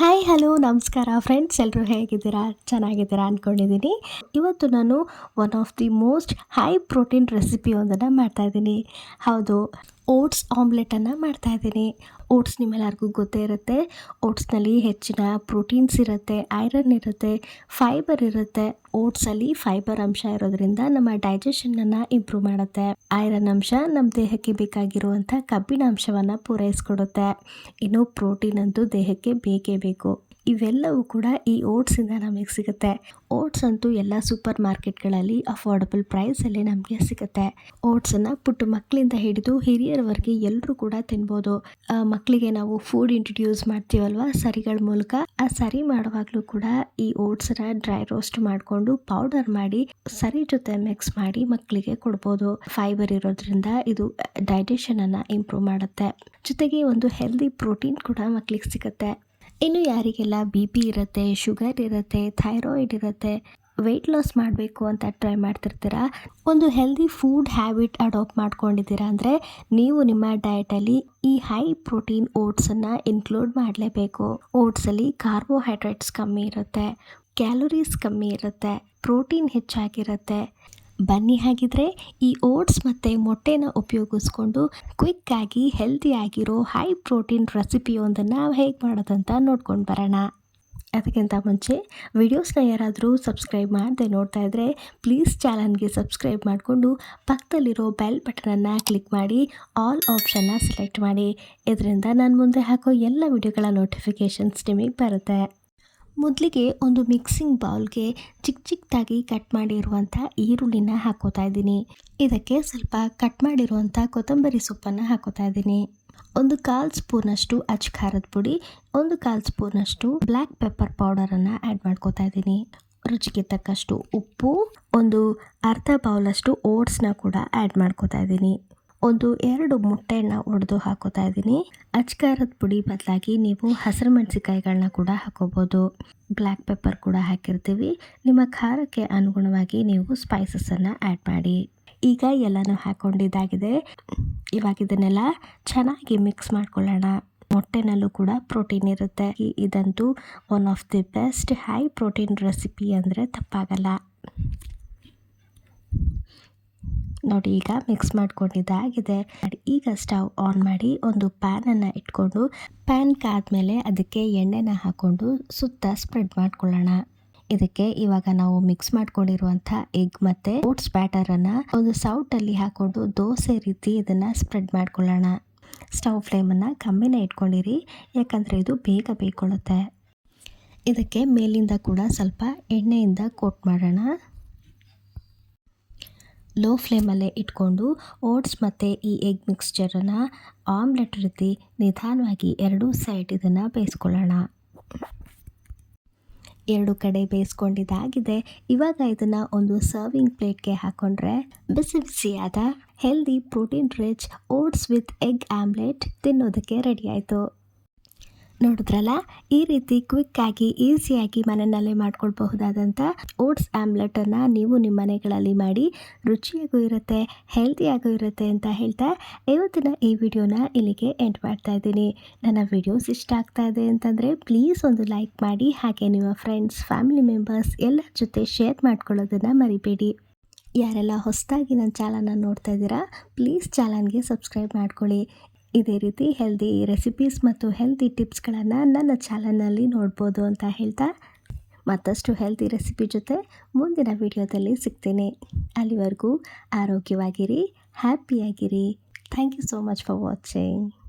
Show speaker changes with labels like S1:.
S1: Hi hello ನಮಸ್ಕಾರ friends ಎಲ್ಲರೂ ಹೇಗಿದ್ದೀರಾ? ಚೆನ್ನಾಗಿದ್ದೀರಾ ಅಂದ್ಕೊಂಡಿದ್ದೀನಿ ಇವತ್ತು ನಾನು one of the most high protein recipe ಒಂದನ್ನು ಮಾಡ್ತಾಯಿದ್ದೀನಿ ಹೌದು ಓಟ್ಸ್ ಆಮ್ಲೆಟನ್ನು ಮಾಡ್ತಾಯಿದ್ದೀನಿ ಓಟ್ಸ್ ನಿಮ್ಮೆಲ್ಲರಿಗೂ ಗೊತ್ತೇ ಇರುತ್ತೆ. ಓಟ್ಸ್ನಲ್ಲಿ ಹೆಚ್ಚಿನ ಪ್ರೋಟೀನ್ಸ್ ಇರುತ್ತೆ, ಐರನ್ ಇರುತ್ತೆ, ಫೈಬರ್ ಇರುತ್ತೆ. ಓಟ್ಸಲ್ಲಿ ಫೈಬರ್ ಅಂಶ ಇರೋದ್ರಿಂದ ನಮ್ಮ ಡೈಜೆಷನನ್ನು ಇಂಪ್ರೂವ್ ಮಾಡುತ್ತೆ. ಐರನ್ ಅಂಶ ನಮ್ಮ ದೇಹಕ್ಕೆ ಬೇಕಾಗಿರುವಂಥ ಕಬ್ಬಿಣ ಅಂಶವನ್ನು ಪೂರೈಸ್ಕೊಡುತ್ತೆ. ಇನ್ನು ಪ್ರೋಟೀನ್ ಅಂತೂ ದೇಹಕ್ಕೆ ಬೇಕೇ ಬೇಕು. ಇವೆಲ್ಲವೂ ಕೂಡ ಈ ಓಟ್ಸಿಂದ ನಮಗೆ ಸಿಗುತ್ತೆ. ಓಟ್ಸ್ ಅಂತೂ ಎಲ್ಲ ಸೂಪರ್ ಮಾರ್ಕೆಟ್ಗಳಲ್ಲಿ ಅಫೋರ್ಡಬಲ್ ಪ್ರೈಸಲ್ಲಿ ನಮಗೆ ಸಿಗುತ್ತೆ. ಓಟ್ಸನ್ನು ಪುಟ್ಟ ಮಕ್ಕಳಿಂದ ಹಿಡಿದು ಹಿರಿಯರವರೆಗೆ ಎಲ್ಲರೂ ಕೂಡ ತಿನ್ಬೋದು. ಮಕ್ಕಳಿಗೆ ನಾವು ಫುಡ್ ಇಂಟ್ರೊಡ್ಯೂಸ್ ಮಾಡ್ತೀವಲ್ವ ಸರಿಗಳ ಮೂಲಕ, ಆ ಸರಿ ಮಾಡುವಾಗಲೂ ಕೂಡ ಈ ಓಟ್ಸನ್ನ ಡ್ರೈ ರೋಸ್ಟ್ ಮಾಡಿಕೊಂಡು ಪೌಡರ್ ಮಾಡಿ ಸರಿ ಜೊತೆ ಮಿಕ್ಸ್ ಮಾಡಿ ಮಕ್ಕಳಿಗೆ ಕೊಡ್ಬೋದು. ಫೈಬರ್ ಇರೋದ್ರಿಂದ ಇದು ಡೈಜೆಷನನ್ನು ಇಂಪ್ರೂವ್ ಮಾಡುತ್ತೆ. ಜೊತೆಗೆ ಒಂದು ಹೆಲ್ದಿ ಪ್ರೋಟೀನ್ ಕೂಡ ಮಕ್ಕಳಿಗೆ ಸಿಗುತ್ತೆ. ಇನ್ನು ಯಾರಿಗೆಲ್ಲ ಬಿ ಪಿ ಇರುತ್ತೆ ಶುಗರ್ ಇರುತ್ತೆ ಥೈರಾಯ್ಡ್ ಇರುತ್ತೆ ವೆಯ್ಟ್ ಲಾಸ್ ಮಾಡಬೇಕು ಅಂತ ಟ್ರೈ ಮಾಡ್ತಿರ್ತೀರಾ? ಒಂದು ಹೆಲ್ದಿ ಫುಡ್ ಹ್ಯಾಬಿಟ್ ಅಡಾಪ್ಟ್ ಮಾಡ್ಕೊಂಡಿದ್ದೀರಾ ಅಂದರೆ ನೀವು ನಿಮ್ಮ ಡಯಟಲ್ಲಿ ಈ ಹೈ ಪ್ರೋಟೀನ್ ಓಟ್ಸನ್ನು ಇನ್ಕ್ಲೂಡ್ ಮಾಡಲೇಬೇಕು. ಓಟ್ಸಲ್ಲಿ ಕಾರ್ಬೋಹೈಡ್ರೇಟ್ಸ್ ಕಮ್ಮಿ ಇರುತ್ತೆ ಕ್ಯಾಲೋರೀಸ್ ಕಮ್ಮಿ ಇರುತ್ತೆ ಪ್ರೋಟೀನ್ ಹೆಚ್ಚಾಗಿರುತ್ತೆ. ಬನ್ನಿ ಹಾಗಿದ್ರೆ ಈ ಓಟ್ಸ್ ಮತ್ತು ಮೊಟ್ಟೆನ ಉಪಯೋಗಿಸ್ಕೊಂಡು ಕ್ವಿಕ್ಕಾಗಿ ಹೆಲ್ದಿಯಾಗಿರೋ ಹೈ ಪ್ರೋಟೀನ್ ರೆಸಿಪಿ ಒಂದನ್ನು ಹೇಗೆ ಮಾಡೋದಂತ ನೋಡ್ಕೊಂಡು ಬರೋಣ. ಅದಕ್ಕಿಂತ ಮುಂಚೆ ವಿಡಿಯೋಸ್ನ ಯಾರಾದರೂ ಸಬ್ಸ್ಕ್ರೈಬ್ ಮಾಡದೆ ನೋಡ್ತಾ ಇದ್ದರೆ ಪ್ಲೀಸ್ ಚಾನಲ್ಗೆ ಸಬ್ಸ್ಕ್ರೈಬ್ ಮಾಡಿಕೊಂಡು ಪಕ್ಕದಲ್ಲಿರೋ ಬೆಲ್ ಬಟನನ್ನು ಕ್ಲಿಕ್ ಮಾಡಿ ಆಲ್ ಆಪ್ಷನ್ನ ಸೆಲೆಕ್ಟ್ ಮಾಡಿ. ಇದರಿಂದ ನಾನು ಮುಂದೆ ಹಾಕೋ ಎಲ್ಲ ವಿಡಿಯೋಗಳ ನೋಟಿಫಿಕೇಷನ್ಸ್ ನಿಮಗೆ ಬರುತ್ತೆ. ಮೊದಲಿಗೆ ಒಂದು ಮಿಕ್ಸಿಂಗ್ ಬೌಲ್ಗೆ ಚಿಕ್ಕ ಚಿಕ್ಕದಾಗಿ ಕಟ್ ಮಾಡಿರುವಂಥ ಈರುಳ್ಳಿನ ಹಾಕೋತಾ ಇದ್ದೀನಿ. ಇದಕ್ಕೆ ಸ್ವಲ್ಪ ಕಟ್ ಮಾಡಿರುವಂಥ ಕೊತ್ತಂಬರಿ ಸೊಪ್ಪನ್ನು ಹಾಕೋತಾ ಇದ್ದೀನಿ. ಒಂದು ಕಾಲು ಸ್ಪೂನಷ್ಟು ಅಚ್ಚ ಖಾರದ ಪುಡಿ, ಒಂದು ಕಾಲು ಸ್ಪೂನಷ್ಟು ಬ್ಲ್ಯಾಕ್ ಪೆಪ್ಪರ್ ಪೌಡರನ್ನು ಆ್ಯಡ್ ಮಾಡ್ಕೋತಾ ಇದ್ದೀನಿ. ರುಚಿಗೆ ತಕ್ಕಷ್ಟು ಉಪ್ಪು, ಒಂದು ಅರ್ಧ ಬೌಲಷ್ಟು ಓಟ್ಸ್ನ ಕೂಡ ಆ್ಯಡ್ ಮಾಡ್ಕೋತಾ ಇದ್ದೀನಿ. ಒಂದು ಎರಡು ಮೊಟ್ಟೆಯನ್ನು ಒಡೆದು ಹಾಕೋತಾ ಇದ್ದೀನಿ. ಅಚ್ಕಾರದ ಪುಡಿ ಬದಲಾಗಿ ನೀವು ಹಸಿರು ಮೆಣಸಿಕಾಯಿಗಳನ್ನ ಕೂಡ ಹಾಕೋಬೋದು. ಬ್ಲ್ಯಾಕ್ ಪೆಪ್ಪರ್ ಕೂಡ ಹಾಕಿರ್ತೀವಿ. ನಿಮ್ಮ ಖಾರಕ್ಕೆ ಅನುಗುಣವಾಗಿ ನೀವು ಸ್ಪೈಸಸನ್ನು ಆ್ಯಡ್ ಮಾಡಿ. ಈಗ ಎಲ್ಲನೂ ಹಾಕೊಂಡಿದ್ದಾಗಿದೆ. ಇವಾಗ ಇದನ್ನೆಲ್ಲ ಚೆನ್ನಾಗಿ ಮಿಕ್ಸ್ ಮಾಡ್ಕೊಳ್ಳೋಣ. ಮೊಟ್ಟೆನಲ್ಲೂ ಕೂಡ ಪ್ರೋಟೀನ್ ಇರುತ್ತೆ. ಇದಂತೂ one of the best high protein recipe ಅಂದರೆ ತಪ್ಪಾಗಲ್ಲ. ನೋಡಿ ಈಗ ಮಿಕ್ಸ್ ಮಾಡ್ಕೊಂಡಿದ್ದಾಗಿದೆ ಈಗ ಸ್ಟವ್ ಆನ್ ಮಾಡಿ ಒಂದು ಪ್ಯಾನನ್ನು ಇಟ್ಕೊಂಡು ಪ್ಯಾನ್ ಕಾದ್ಮೇಲೆ ಅದಕ್ಕೆ ಎಣ್ಣೆನ ಹಾಕ್ಕೊಂಡು ಸುತ್ತ ಸ್ಪ್ರೆಡ್ ಮಾಡ್ಕೊಳ್ಳೋಣ. ಇದಕ್ಕೆ ಇವಾಗ ನಾವು ಮಿಕ್ಸ್ ಮಾಡ್ಕೊಂಡಿರುವಂಥ ಎಗ್ ಮತ್ತೆ ಓಟ್ಸ್ ಬ್ಯಾಟರನ್ನು ಒಂದು ಸೌಟಲ್ಲಿ ಹಾಕೊಂಡು ದೋಸೆ ರೀತಿ ಇದನ್ನು ಸ್ಪ್ರೆಡ್ ಮಾಡ್ಕೊಳ್ಳೋಣ. ಸ್ಟವ್ ಫ್ಲೇಮನ್ನು ಕಮ್ಮಿನೇ ಇಟ್ಕೊಂಡಿರಿ, ಯಾಕಂದರೆ ಇದು ಬೇಗ ಬೇಯ್ಕೊಳ್ಳುತ್ತೆ ಇದಕ್ಕೆ ಮೇಲಿಂದ ಕೂಡ ಸ್ವಲ್ಪ ಎಣ್ಣೆಯಿಂದ ಕೋಟ್ ಮಾಡೋಣ. ಲೋ ಫ್ಲೇಮಲ್ಲೇ ಇಟ್ಕೊಂಡು ಓಟ್ಸ್ ಮತ್ತು ಈ ಎಗ್ ಮಿಕ್ಸ್ಚರನ್ನು ಆಮ್ಲೆಟ್ ರೀತಿ ನಿಧಾನವಾಗಿ ಎರಡೂ ಸೈಡ್ ಇದನ್ನು ಬೇಯಿಸ್ಕೊಳ್ಳೋಣ. ಎರಡು ಕಡೆ ಬೇಯಿಸ್ಕೊಂಡಿದ್ದಾಗಿದೆ. ಇವಾಗ ಇದನ್ನು ಒಂದು ಸರ್ವಿಂಗ್ ಪ್ಲೇಟ್ಗೆ ಹಾಕ್ಕೊಂಡ್ರೆ ಬಿಸಿ ಬಿಸಿಯಾದ healthy protein rich oats with egg omelette ತಿನ್ನೋದಕ್ಕೆ ರೆಡಿ ಆಯಿತು. ನೋಡಿದ್ರಲ್ಲ, ಈ ರೀತಿ ಕ್ವಿಕ್ಕಾಗಿ ಈಸಿಯಾಗಿ ಮನೆಯಲ್ಲೇ ಮಾಡ್ಕೊಳ್ಬಹುದಾದಂಥ ಓಟ್ಸ್ ಆಮ್ಲೆಟನ್ನು ನೀವು ನಿಮ್ಮ ಮನೆಗಳಲ್ಲಿ ಮಾಡಿ, ರುಚಿಯಾಗೂ ಇರುತ್ತೆ ಹೆಲ್ತಿಯಾಗೂ ಇರುತ್ತೆ ಅಂತ ಹೇಳ್ತಾ ಇವತ್ತಿನ ಈ ವಿಡಿಯೋನ ಇಲ್ಲಿಗೆ ಎಂಡ್ ಮಾಡ್ತಾ ಇದ್ದೀನಿ. ನನ್ನ ವಿಡಿಯೋಸ್ ಇಷ್ಟ ಆಗ್ತಾ ಇದೆ ಅಂತಂದರೆ ಪ್ಲೀಸ್ ಒಂದು ಲೈಕ್ ಮಾಡಿ, ಹಾಗೆ ನಿಮ್ಮ ಫ್ರೆಂಡ್ಸ್ ಫ್ಯಾಮಿಲಿ ಮೆಂಬರ್ಸ್ ಎಲ್ಲರ ಜೊತೆ ಶೇರ್ ಮಾಡ್ಕೊಳ್ಳೋದನ್ನು ಮರಿಬೇಡಿ. ಯಾರೆಲ್ಲ ಹೊಸದಾಗಿ ನನ್ನ ಚಾನಲ್ನ ನೋಡ್ತಾ ಇದ್ದೀರಾ ಪ್ಲೀಸ್ ಚಾನಲ್ಗೆ ಸಬ್ಸ್ಕ್ರೈಬ್ ಮಾಡ್ಕೊಳ್ಳಿ. ಇದೇ ರೀತಿ ಹೆಲ್ದಿ ರೆಸಿಪೀಸ್ ಮತ್ತು ಹೆಲ್ದಿ ಟಿಪ್ಸ್ಗಳನ್ನು ನನ್ನ ಚಾನಲ್ನಲ್ಲಿ ನೋಡ್ಬೋದು ಅಂತ ಹೇಳ್ತಾ ಮತ್ತಷ್ಟು ಹೆಲ್ದಿ ರೆಸಿಪಿ ಜೊತೆ ಮುಂದಿನ ವಿಡಿಯೋದಲ್ಲಿ ಸಿಗ್ತೀನಿ. ಅಲ್ಲಿವರೆಗೂ ಆರೋಗ್ಯವಾಗಿರಿ ಹ್ಯಾಪಿಯಾಗಿರಿ thank you so much for watching